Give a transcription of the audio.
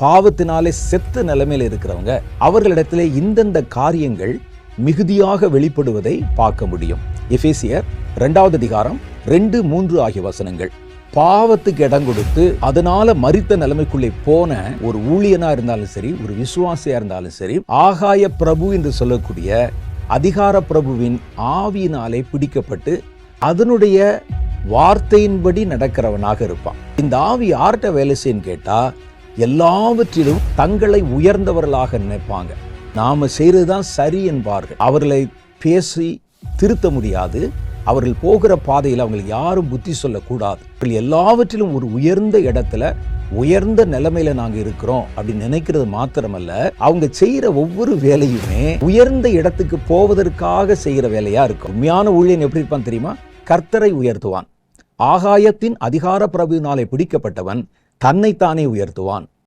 பாவத்தினாலே செத்த நிலைமையில் இருக்கிறவங்க அவர்களிடத்திலே இந்தந்த காரியங்கள் மிகுதியாக வெளிப்படுவதை பார்க்க முடியும். எஃபேசியர் இரண்டாவது அதிகாரம் ரெண்டு மூன்று ஆகிய வசனங்கள். பாவத்துக்கு இடம் கொடுத்து அதனால மறித்த நிலைமைக்குள்ளே போன ஒரு ஊழியனா இருந்தாலும் சரி ஒரு விசுவாசியா இருந்தாலும் சரி ஆகாய பிரபு என்று சொல்லக்கூடிய அதிகார பிரபுவின் ஆவியினாலே பிடிக்கப்பட்டு அதனுடைய வார்த்தையின்படி நடக்கிறவனாக இருப்பான். இந்த ஆவி யார்கிட்ட வேலை செய்யும் கேட்டா எல்லாவற்றிலும் தங்களை உயர்ந்தவர்களாக நினைப்பாங்க. நாம செய்யறதுதான் சரி என்பார்கள். அவர்களை பேசி திருத்த முடியாது. அவர்கள் போகிற பாதையில் அவங்களுக்கு யாரும் புத்தி சொல்லக்கூடாது. எல்லாவற்றிலும் ஒரு உயர்ந்த இடத்துல உயர்ந்த நிலைமையில நாங்க இருக்கிறோம் அப்படின்னு நினைக்கிறது மாத்திரமல்ல. அவங்க செய்யற ஒவ்வொரு வேலையுமே உயர்ந்த இடத்துக்கு போவதற்காக செய்யற வேலையா இருக்கும். உண்மையான ஊழியன் எப்படி இருப்பான் தெரியுமா? கர்த்தரை உயர்த்துவான். ஆகாயத்தின் அதிகார பிரபுவினாலே பிடிக்கப்பட்டவன் தன்னைத்தானே உயர்த்துவான்.